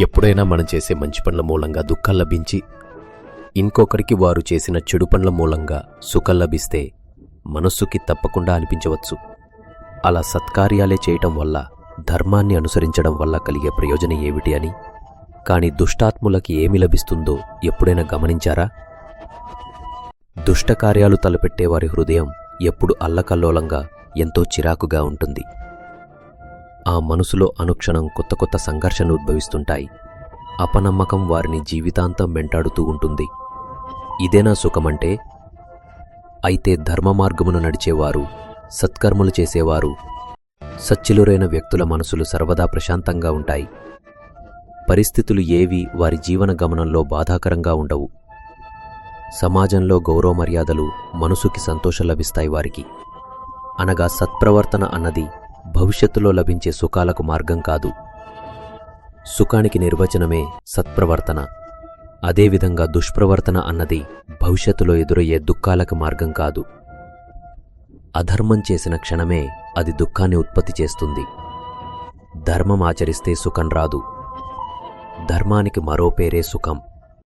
ఎప్పుడైనా మనం చేసే మంచి పనుల మూలంగా దుఃఖం లభించి ఇంకొకరికి వారు చేసిన చెడు పనుల మూలంగా సుఖం లభిస్తే మనస్సుకి తప్పకుండా అనిపించవచ్చు. అలా సత్కార్యాలే చేయటం వల్ల ధర్మాన్ని అనుసరించడం వల్ల కలిగే ప్రయోజనం ఏమిటి అని? కానీ దుష్టాత్ములకి ఏమి లభిస్తుందో ఎప్పుడైనా గమనించారా? దుష్టకార్యాలు తలపెట్టే వారి హృదయం ఎప్పుడు అల్లకల్లోలంగా ఎంతో చిరాకుగా ఉంటుంది. ఆ మనసులో అనుక్షణం కొత్త కొత్త సంఘర్షణలు ఉద్భవిస్తుంటాయి. అపనమ్మకం వారిని జీవితాంతం వెంటాడుతూ ఉంటుంది. ఇదేనా సుఖమంటే? అయితే ధర్మ మార్గమును నడిచేవారు సత్కర్మలు చేసేవారు సచ్చిలురైన వ్యక్తుల మనసులు సర్వదా ప్రశాంతంగా ఉంటాయి. పరిస్థితులు ఏవి వారి జీవన గమనంలో బాధాకరంగా ఉండవు. సమాజంలో గౌరవ మర్యాదలు మనసుకి సంతోషం లభిస్తాయి వారికి. అనగా సత్ప్రవర్తన అన్నది భవిష్యత్తులో లభించే సుఖాలకు మార్గం కాదు. సుఖానికి నిర్వచనమే సత్ప్రవర్తన. అదేవిధంగా దుష్ప్రవర్తన అన్నది భవిష్యత్తులో ఎదురయ్యే దుఃఖాలకు మార్గం కాదు. అధర్మం చేసిన క్షణమే అది దుఃఖాన్ని ఉత్పత్తి చేస్తుంది. ధర్మం ఆచరిస్తే సుఖం రాదు. ధర్మానికి మరో పేరే సుఖం.